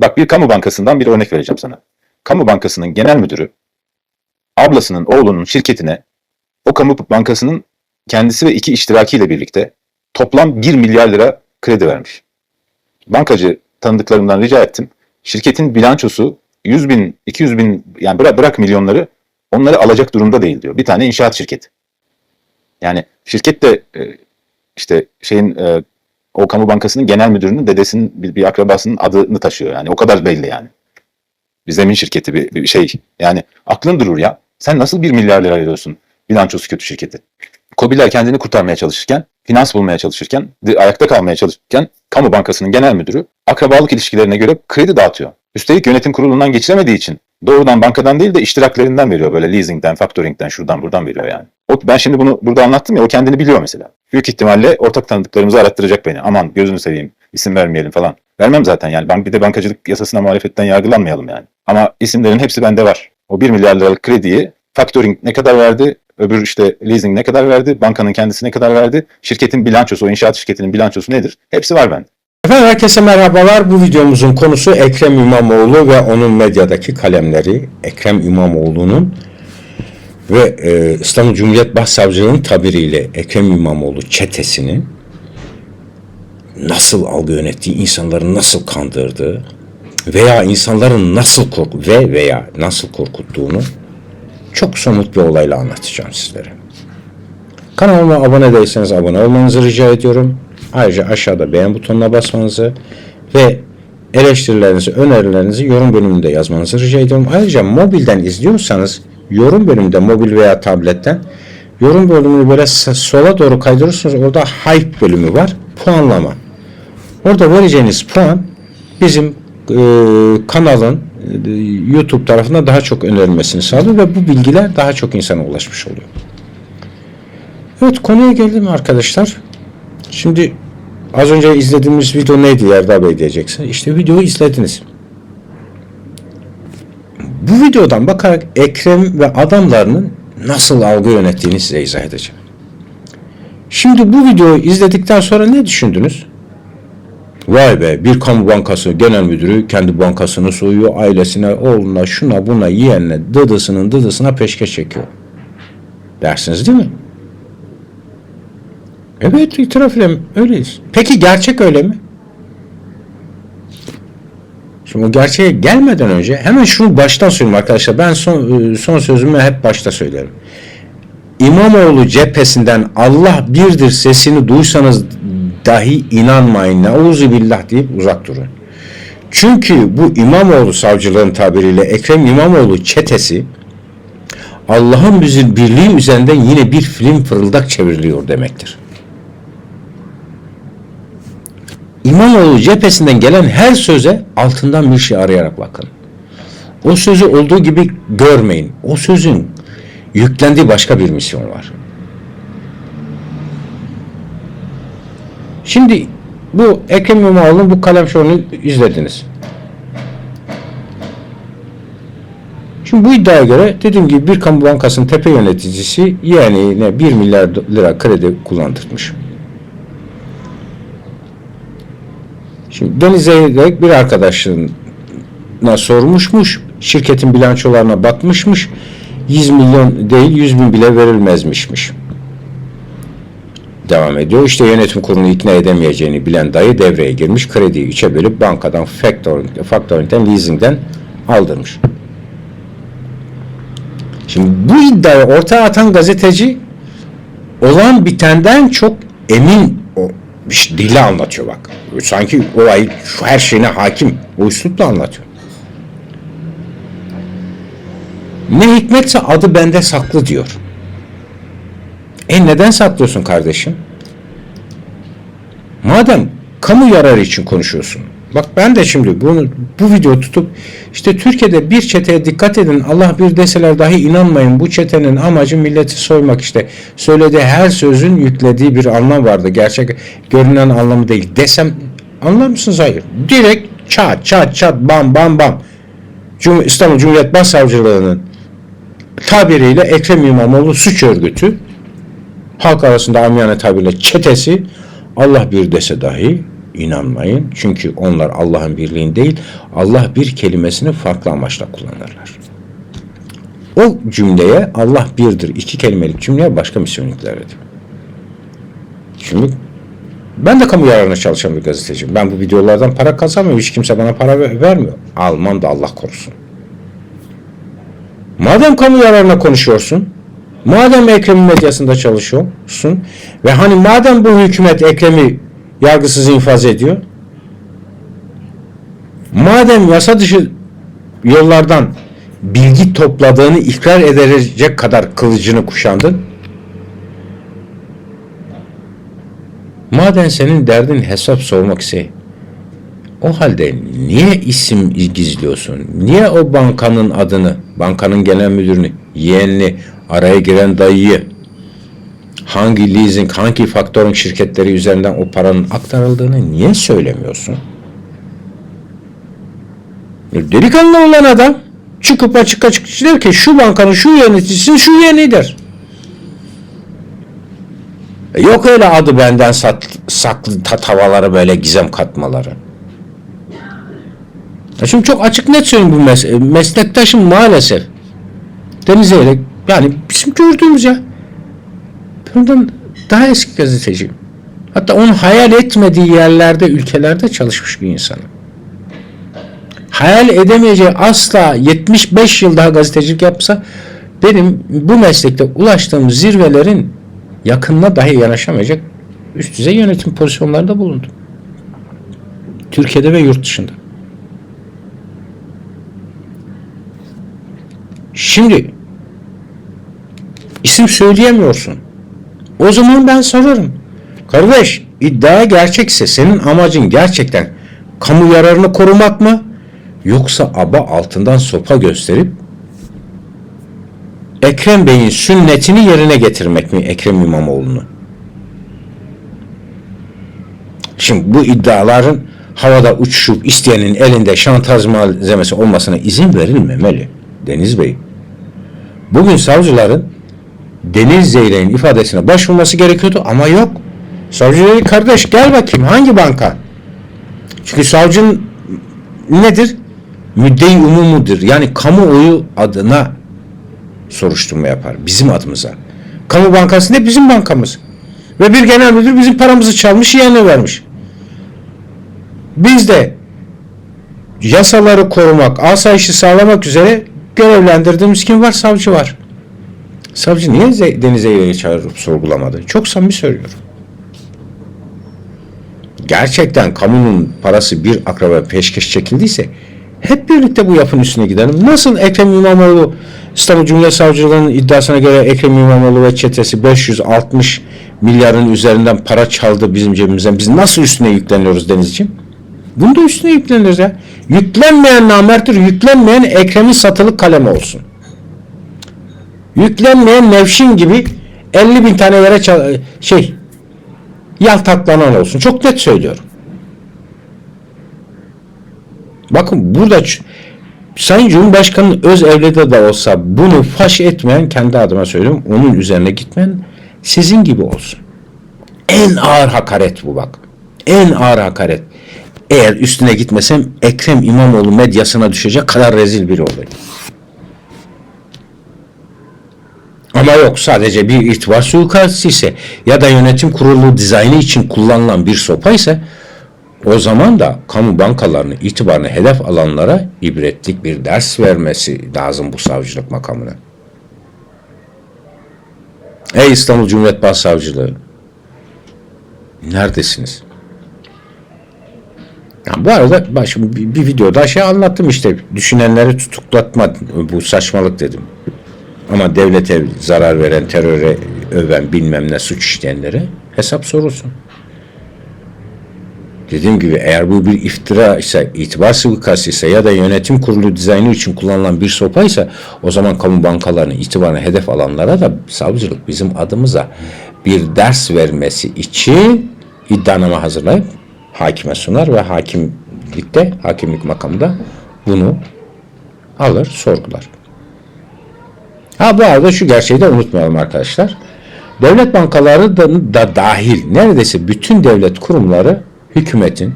Bak bir kamu bankasından bir örnek vereceğim sana. Kamu bankasının genel müdürü ablasının oğlunun şirketine o kamu bankasının kendisi ve iki iştirakiyle birlikte toplam 1 milyar lira kredi vermiş. Bankacı tanıdıklarımdan rica ettim. Şirketin bilançosu 100 bin, 200 bin yani bırak, bırak milyonları onları alacak durumda değil diyor. Bir tane inşaat şirketi. Yani şirket de e, işte şeyin e, o kamu bankasının genel müdürünün dedesinin bir, bir akrabasının adını taşıyor. Yani o kadar belli yani. Bir zemin şirketi bir, bir şey. Yani aklın durur ya. Sen nasıl bir milyar lira veriyorsun bilançosu kötü şirketi? Kobiler kendini kurtarmaya çalışırken, finans bulmaya çalışırken, ayakta kalmaya çalışırken kamu bankasının genel müdürü akrabalık ilişkilerine göre kredi dağıtıyor. Üstelik yönetim kurulundan geçiremediği için doğrudan bankadan değil de iştiraklerinden veriyor böyle leasingden, factoringden, şuradan buradan veriyor yani. O, ben şimdi bunu burada anlattım ya o kendini biliyor mesela. Büyük ihtimalle ortak tanıdıklarımızı arattıracak beni. Aman gözünü seveyim isim vermeyelim falan. Vermem zaten yani. Ben bir de bankacılık yasasına muhalefetten yargılanmayalım yani. Ama isimlerin hepsi bende var. O 1 milyar liralık krediyi factoring ne kadar verdi? Öbür işte leasing ne kadar verdi? Bankanın kendisi ne kadar verdi? Şirketin bilançosu, o inşaat şirketinin bilançosu nedir? Hepsi var bende. Efendim herkese merhabalar. Bu videomuzun konusu Ekrem İmamoğlu ve onun medyadaki kalemleri. Ekrem İmamoğlu'nun ve e, İstanbul Cumhuriyet Başsavcılığı'nın tabiriyle Ekrem İmamoğlu çetesinin nasıl algı yönettiği, insanları nasıl kandırdığı veya insanların nasıl korku ve veya nasıl korkuttuğunu çok somut bir olayla anlatacağım sizlere. Kanalıma abone değilseniz abone olmanızı rica ediyorum. Ayrıca aşağıda beğen butonuna basmanızı ve eleştirilerinizi, önerilerinizi yorum bölümünde yazmanızı rica ediyorum. Ayrıca mobilden izliyorsanız yorum bölümünde mobil veya tabletten yorum bölümünü böyle sola doğru kaydırırsanız orada hype bölümü var. Puanlama. Orada vereceğiniz puan bizim e, kanalın e, YouTube tarafından daha çok önerilmesini sağlıyor ve bu bilgiler daha çok insana ulaşmış oluyor. Evet konuya geldim arkadaşlar. Şimdi az önce izlediğimiz video neydi Erdal Bey diyeceksin. İşte videoyu izlediniz. Bu videodan bakarak Ekrem ve adamlarının nasıl algı yönettiğini size izah edeceğim. Şimdi bu videoyu izledikten sonra ne düşündünüz? Vay be bir kamu bankası genel müdürü kendi bankasını soyuyor ailesine, oğluna, şuna buna yeğenine, dıdısının dıdısına peşkeş çekiyor. Dersiniz değil mi? Evet itiraf edelim öyleyiz. Peki gerçek öyle mi? Şimdi o gerçeğe gelmeden önce hemen şunu baştan söyleyeyim arkadaşlar. Ben son, son sözümü hep başta söylerim. İmamoğlu cephesinden Allah birdir sesini duysanız dahi inanmayın. Nauzu billah deyip uzak durun. Çünkü bu İmamoğlu savcılığın tabiriyle Ekrem İmamoğlu çetesi Allah'ın birliği üzerinden yine bir film fırıldak çevriliyor demektir. İmamoğlu cephesinden gelen her söze altından bir şey arayarak bakın. O sözü olduğu gibi görmeyin. O sözün yüklendiği başka bir misyon var. Şimdi bu Ekrem İmamoğlu'nun bu kalem şovunu izlediniz. Şimdi bu iddiaya göre dediğim gibi bir kamu bankasının tepe yöneticisi yeğenine 1 milyar lira kredi kullandırmış. Şimdi Deniz Zeyrek bir arkadaşına sormuşmuş. Şirketin bilançolarına bakmışmış. 100 milyon değil 100 bin bile verilmezmişmiş. Devam ediyor. İşte yönetim kurulunu ikna edemeyeceğini bilen dayı devreye girmiş. Krediyi üçe bölüp bankadan factoring, factoring'den, leasing'den aldırmış. Şimdi bu iddiayı ortaya atan gazeteci olan bitenden çok emin dille anlatıyor bak. Sanki olay şu her şeyine hakim. O üslupla anlatıyor. Ne hikmetse adı bende saklı diyor. E neden saklıyorsun kardeşim? Madem kamu yararı için konuşuyorsun. Bak ben de şimdi bunu bu video tutup işte Türkiye'de bir çeteye dikkat edin. Allah bir deseler dahi inanmayın. Bu çetenin amacı milleti soymak işte. Söylediği her sözün yüklediği bir anlam vardı. Gerçek görünen anlamı değil. Desem anlar mısınız? Hayır. Direkt çat çat çat bam bam bam. Cum İstanbul Cumhuriyet Başsavcılığı'nın tabiriyle Ekrem İmamoğlu suç örgütü halk arasında amiyane tabirle çetesi Allah bir dese dahi inanmayın. Çünkü onlar Allah'ın birliğini değil, Allah bir kelimesini farklı amaçla kullanırlar. O cümleye Allah birdir, iki kelimelik cümleye başka misyon yükler ediyor. Şimdi ben de kamu yararına çalışan bir gazeteciyim. Ben bu videolardan para kazanmıyorum. Hiç kimse bana para ver- vermiyor. Almam da Allah korusun. Madem kamu yararına konuşuyorsun, madem Ekrem'in medyasında çalışıyorsun ve hani madem bu hükümet Ekrem'i yargısız infaz ediyor, madem yasa dışı yollardan bilgi topladığını ikrar edecek kadar kılıcını kuşandın, madem senin derdin hesap sormak ise o halde niye isim gizliyorsun? Niye o bankanın adını, bankanın genel müdürünü, yeğenini, araya giren dayıyı, hangi leasing, hangi faktörün şirketleri üzerinden o paranın aktarıldığını niye söylemiyorsun? E, Delikanlı olan adam çıkıp açık açık der ki şu bankanın şu yöneticisinin şu yeğenidir. E, Yok öyle adı benden sat, saklı tatavaları böyle gizem katmaları. Ya şimdi çok açık net söyleyeyim bu mes meslektaşım maalesef. Deniz Zeyrek yani bizim gördüğümüz ya. Ben ondan daha eski gazeteciyim. Hatta onun hayal etmediği yerlerde, ülkelerde çalışmış bir insanım. Hayal edemeyeceği asla 75 yıl daha gazetecilik yapsa benim bu meslekte ulaştığım zirvelerin yakınına dahi yanaşamayacak üst düzey yönetim pozisyonlarında bulundum. Türkiye'de ve yurt dışında. Şimdi isim söyleyemiyorsun. O zaman ben sorarım. Kardeş iddia gerçekse senin amacın gerçekten kamu yararını korumak mı? Yoksa aba altından sopa gösterip Ekrem Bey'in sünnetini yerine getirmek mi Ekrem İmamoğlu'nu? Şimdi bu iddiaların havada uçuşup isteyenin elinde şantaj malzemesi olmasına izin verilmemeli. Deniz Bey. Bugün savcıların Deniz Zeyrek'in ifadesine başvurması gerekiyordu ama yok. Savcı dedi kardeş gel bakayım hangi banka? Çünkü savcının nedir? Müddei umumudur. Yani kamuoyu adına soruşturma yapar. Bizim adımıza. Kamu bankası ne? Bizim bankamız. Ve bir genel müdür bizim paramızı çalmış yeğenine vermiş. Biz de yasaları korumak, asayişi sağlamak üzere görevlendirdiğimiz kim var? Savcı var. Savcı niye Deniz Zeyrek'i çağırıp sorgulamadı? Çok samimi söylüyorum. Gerçekten kamunun parası bir akraba peşkeş çekildiyse hep birlikte bu yapının üstüne gidelim. Nasıl Ekrem İmamoğlu İstanbul Cumhuriyet Savcılığı'nın iddiasına göre Ekrem İmamoğlu ve çetesi 560 milyarın üzerinden para çaldı bizim cebimizden. Biz nasıl üstüne yükleniyoruz Denizciğim? Bunu da üstüne yükleniyoruz ya. Yüklenmeyen namerttir, yüklenmeyen Ekrem'in satılık kalemi olsun. Yüklenmeyen Nevşin gibi 50 bin tane yere şey yaltaklanan olsun. Çok net söylüyorum. Bakın burada Sayın Cumhurbaşkanı'nın öz evladı da olsa bunu faş etmeyen kendi adıma söylüyorum. Onun üzerine gitmeyen sizin gibi olsun. En ağır hakaret bu bak. En ağır hakaret. Eğer üstüne gitmesem Ekrem İmamoğlu medyasına düşecek kadar rezil biri olayım. Ama yok sadece bir itibar suikastı ise ya da yönetim kurulu dizaynı için kullanılan bir sopa ise o zaman da kamu bankalarını itibarını hedef alanlara ibretlik bir ders vermesi lazım bu savcılık makamına. Ey İstanbul Cumhuriyet Başsavcılığı neredesiniz? Ya bu arada bir, bir videoda şey anlattım işte düşünenleri tutuklatma bu saçmalık dedim. Ama devlete zarar veren, teröre öven bilmem ne suç işleyenlere hesap sorulsun. Dediğim gibi eğer bu bir iftira ise, itibar suikastı ise ya da yönetim kurulu dizaynı için kullanılan bir sopa ise o zaman kamu bankalarının itibarını hedef alanlara da savcılık bizim adımıza bir ders vermesi için iddianame hazırlayıp hakime sunar ve hakimlikte, hakimlik makamında bunu alır, sorgular. Ha bu arada şu gerçeği de unutmayalım arkadaşlar. Devlet bankaları da, da dahil neredeyse bütün devlet kurumları hükümetin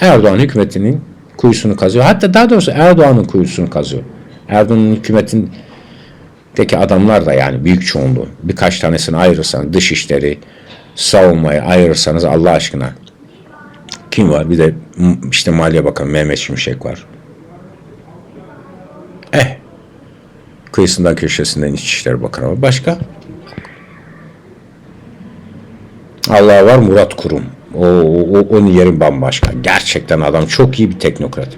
Erdoğan hükümetinin kuyusunu kazıyor. Hatta daha doğrusu Erdoğan'ın kuyusunu kazıyor. Erdoğan'ın hükümetindeki adamlar da yani büyük çoğunluğu birkaç tanesini ayırırsanız dışişleri, savunmayı ayırırsanız Allah aşkına kim var? Bir de işte Maliye Bakanı Mehmet Şimşek var. Kıyısından köşesinden İçişleri Bakanı var. Başka? Allah var Murat Kurum. O, o, onun yeri bambaşka. Gerçekten adam çok iyi bir teknokrat.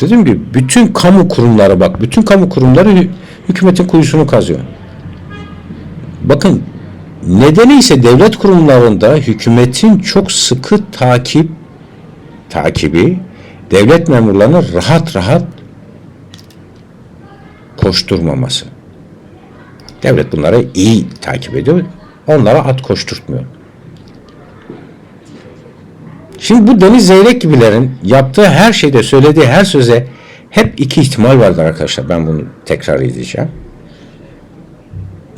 Dedim ki bütün kamu kurumları bak, bütün kamu kurumları hü- hükümetin kuyusunu kazıyor. Bakın nedeni ise devlet kurumlarında hükümetin çok sıkı takip takibi devlet memurlarını rahat rahat koşturmaması. Devlet bunları iyi takip ediyor. Onlara at koşturtmuyor. Şimdi bu Deniz Zeyrek gibilerin yaptığı her şeyde söylediği her söze hep iki ihtimal vardır arkadaşlar. Ben bunu tekrar edeceğim.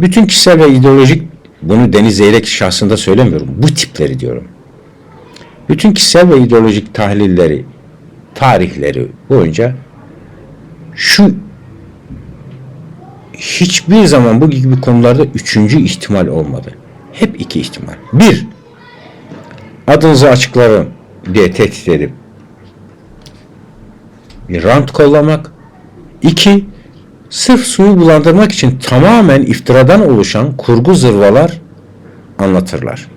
Bütün kişisel ve ideolojik bunu Deniz Zeyrek şahsında söylemiyorum. Bu tipleri diyorum. Bütün kişisel ve ideolojik tahlilleri, tarihleri boyunca şu hiçbir zaman bu gibi konularda üçüncü ihtimal olmadı. Hep iki ihtimal. Bir, adınızı açıklarım diye tehdit edip bir rant kollamak. İki, sırf suyu bulandırmak için tamamen iftiradan oluşan kurgu zırvalar anlatırlar.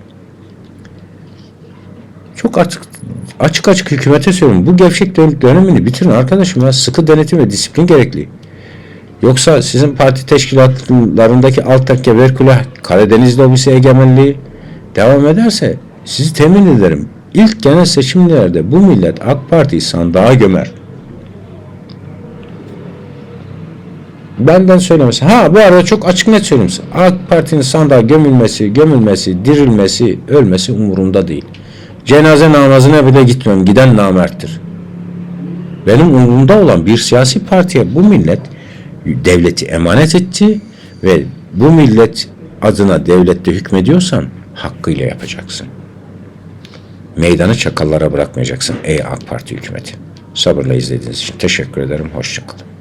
Çok açık açık açık hükümete söylüyorum. Bu gevşek dön- dönemini bitirin arkadaşım ya. Sıkı denetim ve disiplin gerekli. Yoksa sizin parti teşkilatlarındaki alt tekke verkülah Karadeniz lobisi egemenliği devam ederse sizi temin ederim. İlk genel seçimlerde bu millet AK Parti'yi sandığa gömer. Benden söylemesi. Ha bu arada çok açık net söyleyeyim size. AK Parti'nin sandığa gömülmesi, gömülmesi, dirilmesi, ölmesi umurumda değil. Cenaze namazına bile gitmem. Giden namerttir. Benim umurumda olan bir siyasi partiye bu millet devleti emanet etti ve bu millet adına devlette hükmediyorsan hakkıyla yapacaksın. Meydanı çakallara bırakmayacaksın ey AK Parti hükümeti. Sabırla izlediğiniz için teşekkür ederim. Hoşçakalın.